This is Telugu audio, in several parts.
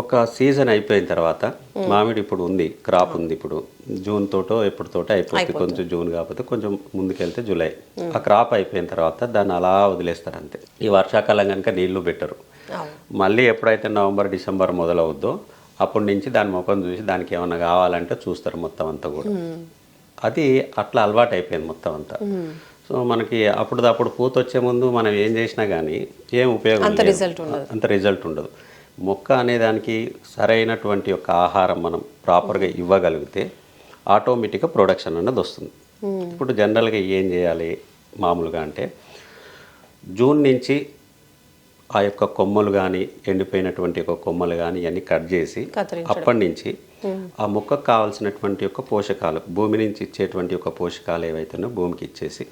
ఒక సీజన్ అయిపోయిన తర్వాత మామిడి ఇప్పుడు ఉంది క్రాప్ ఉంది ఇప్పుడు. జూన్ తోటో ఎప్పుడు తోటో అయిపోతుంది. కొంచెం జూన్ కాకపోతే కొంచెం ముందుకెళ్తే జూలై. ఆ క్రాప్ అయిపోయిన తర్వాత దాన్ని అలా వదిలేస్తారు అంతే. ఈ వర్షాకాలం కనుక నీళ్ళు పెట్టరు. మళ్ళీ ఎప్పుడైతే నవంబర్ డిసెంబర్ మొదలవుద్దో అప్పటి నుంచి దాని ముఖం చూసి దానికి ఏమన్నా కావాలంటే చూస్తారు మొత్తం అంతా కూడా. అది అట్లా అలవాటు అయిపోయింది మొత్తం అంతా. సో మనకి అప్పుడు పూత వచ్చే ముందు మనం ఏం చేసినా కానీ ఏం ఉపయోగం. అంత రిజల్ట్ ఉండదు. మొక్క అనే దానికి సరైనటువంటి యొక్క ఆహారం మనం ప్రాపర్గా ఇవ్వగలిగితే ఆటోమేటిక్గా ప్రొడక్షన్ అన్నది వస్తుంది. ఇప్పుడు జనరల్గా ఏం చేయాలి మామూలుగా అంటే జూన్ నుంచి ఆ యొక్క కొమ్మలు కానీ ఎండిపోయినటువంటి యొక్క కొమ్మలు కానీ ఇవన్నీ కట్ చేసి. అప్పటి నుంచి ఆ మొక్కకు కావాల్సినటువంటి యొక్క పోషకాలు భూమి నుంచి ఇచ్చేటువంటి యొక్క పోషకాలు ఏవైతే ఉన్నాయో భూమికి ఇచ్చేసి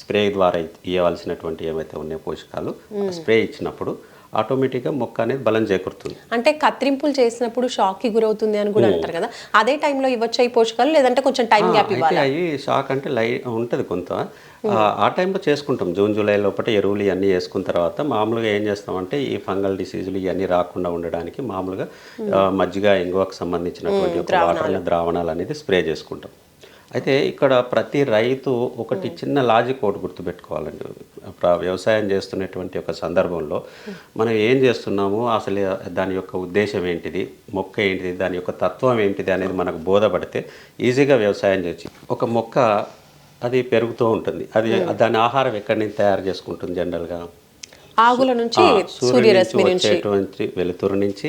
స్ప్రే ద్వారా ఇవ్వవలసినటువంటి ఏవైతే ఉన్నాయో పోషకాలు స్ప్రే ఇచ్చినప్పుడు ఆటోమేటిక్గా మొక్క అనేది బలం చేకూరుతుంది. అంటే కత్తిరింపులు చేసినప్పుడు షాక్కి గురవుతుంది అని కూడా అంటారు కదా. అదే టైంలో ఇవ్వచ్చు పోషకాలు? లేదంటే కొంచెం టైం గ్యాప్ ఇవ్వాలి? అవి షాక్ అంటే లై ఉంటుంది కొంత. ఆ- టైంలో చేసుకుంటాం. జూన్ జూలై లోపల ఎరువులు ఇవన్నీ వేసుకున్న తర్వాత మామూలుగా ఏం చేస్తామంటే ఈ ఫంగల్ డిసీజులు ఇవన్నీ రాకుండా ఉండడానికి మామూలుగా మజ్జిగ ఇంగువకు సంబంధించినటువంటి ఒక వాటర్ ద్రావణాలు అనేది స్ప్రే చేసుకుంటాం. అయితే ఇక్కడ ప్రతి రైతు ఒకటి చిన్న లాజిక్ ఒకటి గుర్తుపెట్టుకోవాలండి. వ్యవసాయం చేస్తున్నటువంటి ఒక సందర్భంలో మనం ఏం చేస్తున్నాము? అసలు దాని యొక్క ఉద్దేశం ఏంటిది? మొక్క ఏంటిది? దాని యొక్క తత్వం ఏంటిది అనేది మనకు బోధపడితే ఈజీగా వ్యవసాయం చేయొచ్చు ఒక మొక్క అది పెరుగుతూ ఉంటుంది. అది దాని ఆహారం ఎక్కడి నుంచి తయారు చేసుకుంటుంది జనరల్గా? ఆగుల నుంచి సూర్యరశ్మి వచ్చేటువంటి వెలుతురు నుంచి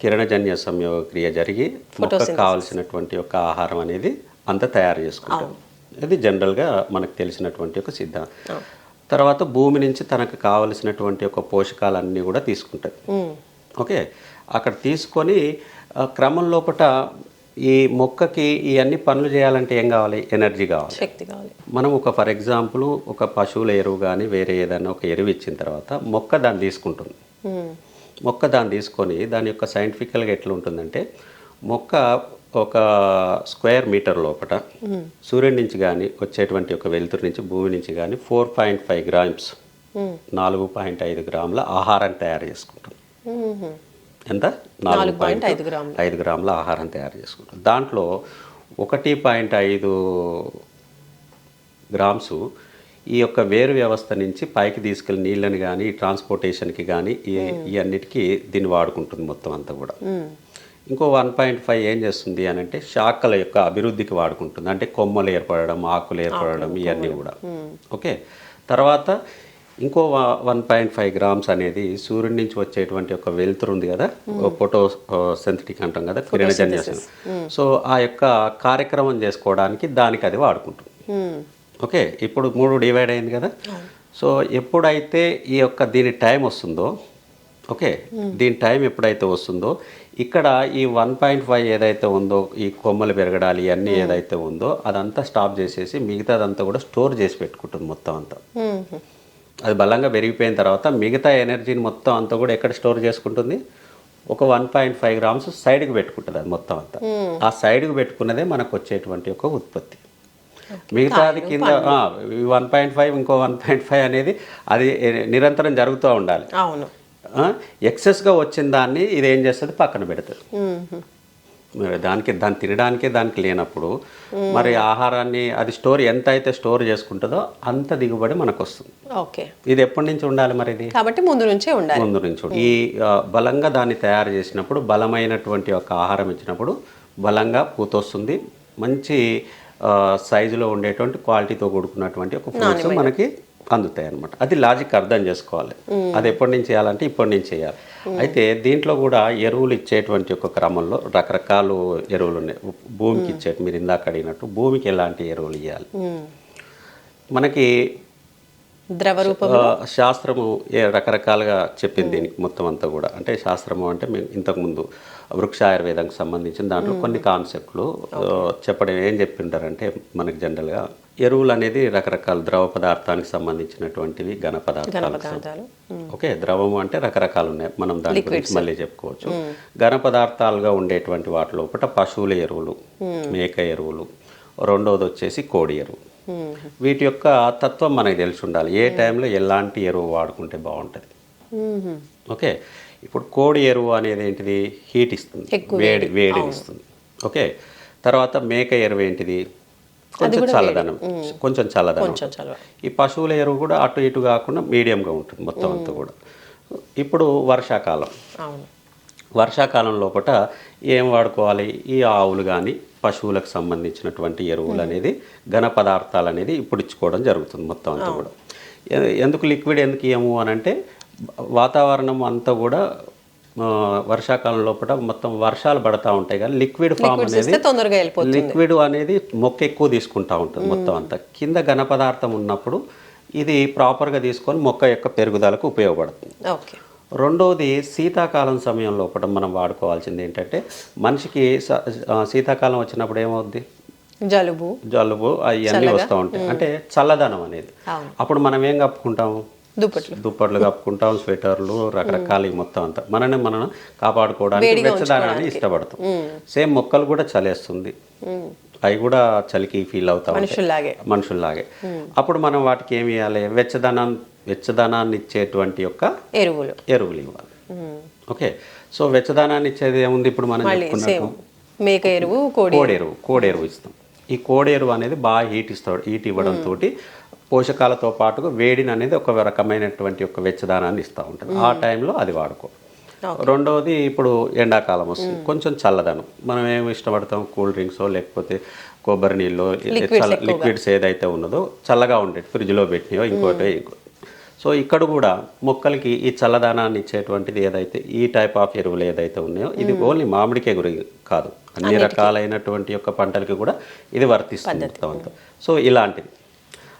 కిరణజన్య సంయోగ క్రియ జరిగి మొక్కకు కావాల్సినటువంటి యొక్క ఆహారం అనేది అంత తయారు చేసుకుంటాం. ఇది జనరల్గా మనకు తెలిసినటువంటి ఒక సిద్ధాంతం తర్వాత భూమి నుంచి తనకు కావలసినటువంటి ఒక పోషకాలన్నీ కూడా తీసుకుంటుంది. ఓకే? అక్కడ తీసుకొని క్రమం లోపట ఈ మొక్కకి ఈ అన్ని పనులు చేయాలంటే ఏం కావాలి? ఎనర్జీ కావాలి. శక్తి కావాలి. మనం ఒక ఫర్ ఎగ్జాంపుల్ ఒక పశువుల ఎరువు కానీ వేరే ఏదైనా ఒక ఎరువు ఇచ్చిన తర్వాత మొక్క దాన్ని తీసుకుంటుంది. మొక్క దాన్ని తీసుకొని దాని యొక్క సైంటిఫికల్గా ఎట్లా ఉంటుందంటే మొక్క ఒక స్క్వేర్ మీటర్ లోపల సూర్యుడి నుంచి కానీ వచ్చేటువంటి ఒక వెలుతురు నుంచి భూమి నుంచి కానీ ఫోర్ పాయింట్ ఫైవ్ గ్రామ్స్ నాలుగు పాయింట్ ఐదు గ్రాముల ఆహారాన్ని తయారు చేసుకుంటుంది ఉమ్, ఎంత? నాలుగు పాయింట్ ఐదు గ్రాములు. ఆహారం తయారు చేసుకుంటాం. దాంట్లో ఒకటి పాయింట్ ఐదు గ్రామ్స్ ఈ యొక్క వేరు వ్యవస్థ నుంచి పైకి తీసుకెళ్ళి నీళ్ళని కానీ ట్రాన్స్పోర్టేషన్కి కానీ ఈ అన్నిటికీ దీన్ని వాడుకుంటుంది మొత్తం అంతా కూడా. ఇంకో వన్ పాయింట్ ఫైవ్ ఏం చేస్తుంది అని అంటే శాఖల యొక్క అభివృద్ధికి వాడుకుంటుంది. అంటే కొమ్మలు ఏర్పడడం ఆకులు ఏర్పడడం ఇవన్నీ కూడా. ఓకే. తర్వాత ఇంకో వన్ పాయింట్ ఫైవ్ గ్రామ్స్ అనేది సూర్యుడి నుంచి వచ్చేటువంటి ఒక వెలుతురు ఉంది కదా? ఫోటో సెంథటిక్ అంటాం కదా? కిరణజన్యసం సో ఆ యొక్క కార్యక్రమం చేసుకోవడానికి దానికి అది వాడుకుంటుంది. ఓకే. ఇప్పుడు మూడు డివైడ్ అయింది కదా? సో ఎప్పుడైతే ఈ యొక్క దీని టైం వస్తుందో ఓకే. దీని టైం ఎప్పుడైతే వస్తుందో ఇక్కడ ఈ వన్ పాయింట్ ఫైవ్ ఏదైతే ఉందో ఈ కొమ్మలు పెరగడాలి ఇవన్నీ ఏదైతే ఉందో అదంతా స్టాప్ చేసేసి మిగతాదంతా కూడా స్టోర్ చేసి పెట్టుకుంటుంది మొత్తం అంతా. అది బలంగా పెరిగిపోయిన తర్వాత మిగతా ఎనర్జీని మొత్తం అంతా కూడా ఎక్కడ స్టోర్ చేసుకుంటుంది? ఒక వన్ పాయింట్ ఫైవ్ గ్రామ్స్ సైడ్కి పెట్టుకుంటుంది అది మొత్తం అంతా. ఆ సైడ్కి పెట్టుకున్నదే మనకు వచ్చేటువంటి ఒక ఉత్పత్తి. మిగతాది కింద వన్ పాయింట్ ఫైవ్ ఇంకో వన్ పాయింట్ ఫైవ్ అనేది అది నిరంతరం జరుగుతూ ఉండాలి. అవును. ఎక్సెస్గా వచ్చిన దాన్ని ఇది ఏం చేస్తుంది? పక్కన పెడుతుంది. మరి దానికి దాన్ని తినడానికే దానికి లేనప్పుడు మరి ఆహారాన్ని అది స్టోర్ ఎంత అయితే స్టోర్ చేసుకుంటుందో అంత దిగుబడి మనకు వస్తుంది ఓకే. ఇది ఎప్పటి నుంచి ఉండాలి మరి ఇది? కాబట్టి ముందు నుంచే ఉండాలి. ముందు నుంచి. ఈ బలంగా దాన్ని తయారు చేసినప్పుడు బలమైనటువంటి ఒక ఆహారం ఇచ్చినప్పుడు బలంగా పూత వస్తుంది మంచి సైజులో ఉండేటువంటి క్వాలిటీతో కూడుకున్నటువంటి ఒక ఫ్రూట్స్ మనకి అందుతాయి అనమాట అది లాజిక్ అర్థం చేసుకోవాలి. అది ఎప్పటి నుంచి చేయాలంటే ఇప్పటి నుంచి చేయాలి. అయితే దీంట్లో కూడా ఎరువులు ఇచ్చేటువంటి ఒక క్రమంలో రకరకాల ఎరువులు ఉన్నాయి. భూమికి ఇచ్చేటి మీరు ఇందాక అడిగినట్టు భూమికి ఎలాంటి ఎరువులు ఇవ్వాలి మనకి ద్రవ శాస్త్రము ఏ రకరకాలుగా చెప్పింది దీనికి మొత్తం అంతా కూడా? అంటే శాస్త్రము అంటే మేము ఇంతకుముందు వృక్ష ఆయుర్వేదంకి సంబంధించిన దాంట్లో కొన్ని కాన్సెప్ట్లు చెప్పడం ఏం చెప్పింటారంటే మనకి జనరల్గా ఎరువులు అనేది రకరకాల ద్రవ పదార్థానికి సంబంధించినటువంటివి ఘన పదార్థాలు. ఓకే ద్రవము అంటే రకరకాలు ఉన్నాయి. మనం దాని గురించి మళ్ళీ చెప్పుకోవచ్చు. ఘన పదార్థాలుగా ఉండేటువంటి వాటి లోపల పశువుల ఎరువులు మేక ఎరువులు రెండవది వచ్చేసి కోడి ఎరువు. వీటి యొక్క తత్వం మనకు తెలిసి ఉండాలి. ఏ టైంలో ఎలాంటి ఎరువు వాడుకుంటే బాగుంటుంది? ఓకే? ఇప్పుడు కోడి ఎరువు అనేది ఏంటిది? హీట్ ఇస్తుంది. వేడి వేడి. ఇస్తుంది. ఓకే? తర్వాత మేక ఎరువు ఏంటిది? కొంచెం చల్లదనం. కొంచెం చల్లదనం. ఈ పశువుల ఎరువు కూడా అటు ఇటు కాకుండా మీడియంగా ఉంటుంది మొత్తం అంతా కూడా. ఇప్పుడు వర్షాకాలం. వర్షాకాలం లోపల ఏం వాడుకోవాలి? ఈ ఆవులు కానీ పశువులకు సంబంధించినటువంటి ఎరువులు అనేది ఘన పదార్థాలు అనేది ఇప్పుడు ఇచ్చుకోవడం జరుగుతుంది మొత్తం అంతా కూడా. ఎందుకు లిక్విడ్ ఎందుకు ఇయ్యము అని అంటే వాతావరణం అంతా కూడా వర్షాకాలం లోపల మొత్తం వర్షాలు పడతా ఉంటాయి కానీ లిక్విడ్ ఫామ్ అనేది తొందరగా లిక్విడ్ అనేది మొక్క ఎక్కువ తీసుకుంటా ఉంటుంది మొత్తం అంతా. కింద ఘన పదార్థం ఉన్నప్పుడు ఇది ప్రాపర్గా తీసుకొని మొక్క యొక్క పెరుగుదలకు ఉపయోగపడుతుంది. ఓకే. రెండవది శీతాకాలం సమయం లోపల మనం వాడుకోవాల్సింది ఏంటంటే మనిషికి శీతాకాలం వచ్చినప్పుడు ఏమవుద్ది? జలుబు. జలుబు అవన్నీ వస్తూ ఉంటాయి. అంటే చల్లదనం అనేది. అప్పుడు మనం ఏం కప్పుకుంటాము దుప్పట్లు. దుప్పట్లు కప్పుకుంటాం స్వెటర్లు రకరకాల మొత్తం అంతా. మనని మనం కాపాడుకోవడానికి వెచ్చదనాన్ని ఇష్టపడతాం. సేమ్ మొక్కలు కూడా చలేస్తుంది. అవి కూడా చలికి ఫీల్ అవుతా మనుషుల్లాగే. మనుషుల్లాగే. అప్పుడు మనం వాటికి ఏమి ఇవ్వాలి వెచ్చదనం వెచ్చదనాన్ని ఇచ్చేటువంటి యొక్క ఎరువులు. ఎరువులు ఇవ్వాలి. ఓకే. సో వెచ్చదనాన్ని ఇచ్చేది ఏముంది? ఇప్పుడు మనం మేక ఎరువు కోడి కోడెరువు కోడెరువు ఇస్తాం. ఈ కోడెరువు అనేది బాగా హీట్ ఇస్తాడు హీట్ ఇవ్వడం తోటి పోషకాలతో పాటుగా వేడిని అనేది ఒక రకమైనటువంటి ఒక వెచ్చదనాన్ని ఇస్తూ ఉంటుంది. ఆ టైంలో అది వాడుకో. రెండవది ఇప్పుడు ఎండాకాలం వస్తుంది. కొంచెం చల్లదనం. మనం ఏమి ఇష్టపడతాం? కూల్ డ్రింక్స్ లేకపోతే కొబ్బరి నీళ్ళు చల్ల లిక్విడ్స్ ఏదైతే ఉన్నదో చల్లగా ఉండేది ఫ్రిడ్జ్లో పెట్టినయో ఇంకోటి ఇంకో. సో ఇక్కడ కూడా మొక్కలకి ఈ చల్లదనాన్ని ఇచ్చేటువంటిది ఏదైతే ఈ టైప్ ఆఫ్ ఎరువులు ఏదైతే ఉన్నాయో ఇది ఓన్లీ మామిడికే గురి కాదు. అన్ని రకాలైనటువంటి యొక్క పంటలకి కూడా ఇది వర్తిస్తుంది మొత్తం సో ఇలాంటిది.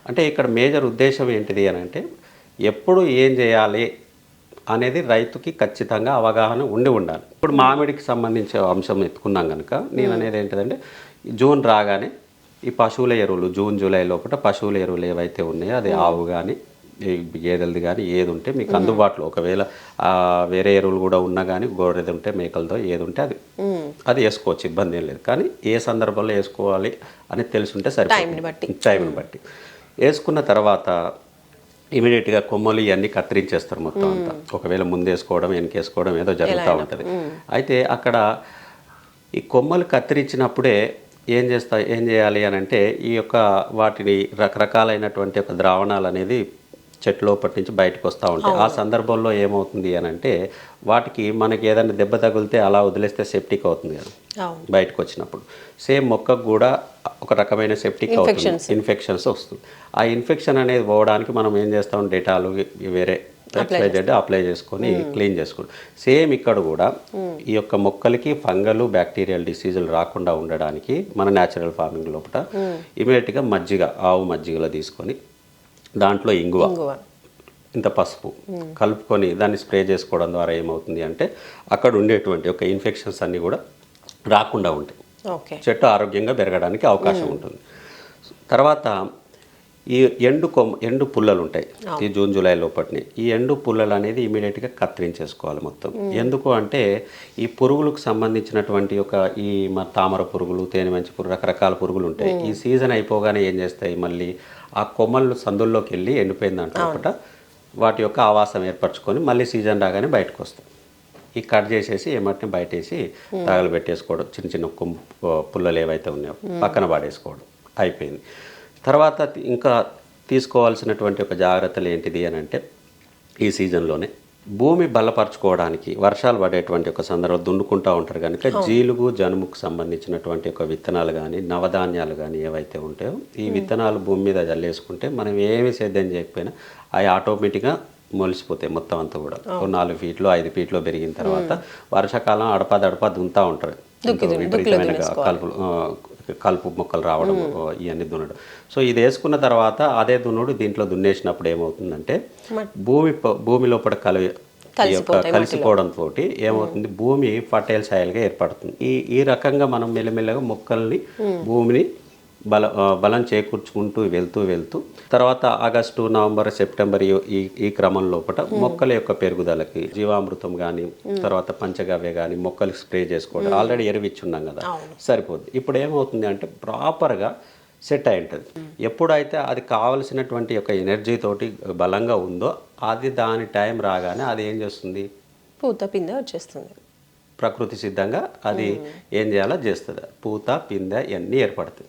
అంటే ఇక్కడ మేజర్ ఉద్దేశం ఏంటిది అని అంటే ఎప్పుడు ఏం చేయాలి? అనేది రైతుకి ఖచ్చితంగా అవగాహన ఉండి ఉండాలి. ఇప్పుడు మామిడికి సంబంధించిన అంశం ఎత్తుకున్నాం కనుక నేను అనేది ఏంటిదంటే జూన్ రాగానే ఈ పశువుల ఎరువులు జూన్ జూలై లోపల పశువుల ఎరువులు ఏవైతే ఉన్నాయో అది ఆవు కానీ గేదెలది కానీ ఏది ఉంటే మీకు అందుబాటులో ఒకవేళ వేరే ఎరువులు కూడా ఉన్నా కానీ గొర్రెది ఉంటే మేకలతో ఏది ఉంటే అది అది వేసుకోవచ్చు ఇబ్బంది ఏం లేదు. కానీ ఏ సందర్భంలో వేసుకోవాలి అని తెలుసుంటే. సరిపోతుంది. టైంని బట్టి. వేసుకున్న తర్వాత ఇమీడియట్గా కొమ్మలు ఇవన్నీ కత్తిరించేస్తారు మొత్తం అంతా. ఒకవేళ ముందు వేసుకోవడం వెనకేసుకోవడం ఏదో జరుగుతూ ఉంటుంది. అయితే అక్కడ ఈ కొమ్మలు కత్తిరించినప్పుడే ఏం చేస్తా ఏం చేయాలి అని అంటే ఈ యొక్క వాటిని రకరకాలైనటువంటి ఒక ద్రావణాలు అనేది చెట్టు లోపటి నుంచి బయటకు వస్తూ ఉంటాయి. ఆ సందర్భంలో ఏమవుతుంది అని అంటే వాటికి మనకి ఏదైనా దెబ్బ తగిలితే అలా వదిలేస్తే సెప్టిక్ అవుతుంది కదా. బయటకు వచ్చినప్పుడు. సేమ్ మొక్కకు కూడా ఒక రకమైన సెప్టిక్ అవుతుంది. ఇన్ఫెక్షన్స్ వస్తుంది. ఆ ఇన్ఫెక్షన్ అనేది పోవడానికి మనం ఏం చేస్తాం? డేటాలు వేరే ఎక్స్పైజెడ్ అప్లై చేసుకొని క్లీన్ చేసుకుంటాం సేమ్ ఇక్కడ కూడా ఈ యొక్క మొక్కలకి ఫంగల్ బ్యాక్టీరియల్ డిసీజులు రాకుండా ఉండడానికి మన న్యాచురల్ ఫార్మింగ్ లోపల ఇమీడియట్గా మజ్జిగ ఆవు మజ్జిగలో తీసుకొని దాంట్లో ఇంగువ. ఇంత పసుపు. కలుపుకొని దాన్ని స్ప్రే చేసుకోవడం ద్వారా ఏమవుతుంది అంటే అక్కడ ఉండేటువంటి ఒక ఇన్ఫెక్షన్స్ అన్నీ కూడా రాకుండా ఉంటాయి. చెట్టు ఆరోగ్యంగా పెరగడానికి అవకాశం ఉంటుంది. తర్వాత ఈ ఎండు కొమ్మ ఎండు పుల్లలు ఉంటాయి ఈ జూన్ జూలై లోపటిని. ఈ ఎండు పుల్లలు అనేది ఇమీడియట్గా కత్తిరించేసుకోవాలి మొత్తం. ఎందుకు అంటే ఈ పురుగులకు సంబంధించినటువంటి ఒక ఈ మన తామర పురుగులు తేనె మంచి పురుగు రకరకాల పురుగులు ఉంటాయి ఈ సీజన్ అయిపోగానే ఏం చేస్తాయి? మళ్ళీ ఆ కొమ్మలు సందుల్లోకి వెళ్ళి ఎండిపోయిన దాంట్లో ఒకట. వాటి యొక్క ఆవాసం ఏర్పరచుకొని మళ్ళీ సీజన్ రాగానే బయటకు వస్తాయి ఈ కట్ చేసేసి ఏమంటే బయటేసి తగలబెట్టేసుకోవడం. చిన్న చిన్న పుల్లలు ఏవైతే ఉన్నాయో పక్కన పడేసుకోవడం. అయిపోయింది. తర్వాత ఇంకా తీసుకోవాల్సినటువంటి ఒక జాగ్రత్తలు ఏంటిది అని అంటే ఈ సీజన్లోనే భూమి బలపరచుకోవడానికి వర్షాలు పడేటువంటి ఒక సందర్భం దున్నుకుంటూ ఉంటారు కనుక జీలుగు జనుముకు సంబంధించినటువంటి ఒక విత్తనాలు కానీ నవధాన్యాలు కానీ ఏవైతే ఉంటాయో ఈ విత్తనాలు భూమి మీద జల్లేసుకుంటే మనం ఏమి సేద్యం చేయకపోయినా అవి ఆటోమేటిక్గా మొలిసిపోతాయి మొత్తం అంతా కూడా. ఓ నాలుగు ఫీట్లు ఐదు ఫీట్లో పెరిగిన తర్వాత వర్షాకాలం అడపా దడపా దున్నుతా ఉంటారు. విపరీతమైన కలుపు ఆ, కలుపు మొక్కలు రావడం ఇవన్నీ దున్నడం. సో ఇది వేసుకున్న తర్వాత అదే దున్నుడు దీంట్లో దున్నేసినప్పుడు ఏమవుతుందంటే భూమి భూమి లోపల కలి కలిసిపోవడంతో ఏమవుతుంది? భూమి ఫర్టైల్ సాయిల్గా ఏర్పడుతుంది. ఈ ఈ రకంగా మనం మెల్లమెల్లగా మొక్కల్ని భూమిని బల బలం చేకూర్చుకుంటూ వెళ్తూ వెళ్తూ తర్వాత ఆగస్టు నవంబర్ సెప్టెంబర్ ఈ- ఈ ఈ క్రమం లోపల మొక్కల యొక్క పెరుగుదలకి జీవామృతం కానీ తర్వాత పంచగవ్య కానీ మొక్కలకి స్ప్రే చేసుకోవడం ఆల్రెడీ ఎరువిచ్చున్నాం కదా సరిపోద్ది. ఇప్పుడు ఏమవుతుంది అంటే ప్రాపర్గా సెట్ అయి ఉంటుంది. ఎప్పుడైతే అది కావలసినటువంటి యొక్క ఎనర్జీ తోటి బలంగా ఉందో అది దాని టైం రాగానే అది ఏం చేస్తుంది? పూత పిందె వచ్చేస్తుంది. ప్రకృతి సిద్ధంగా అది ఏం చేయాలో చేస్తుంది. పూత పిందె ఇవన్నీ ఏర్పడుతుంది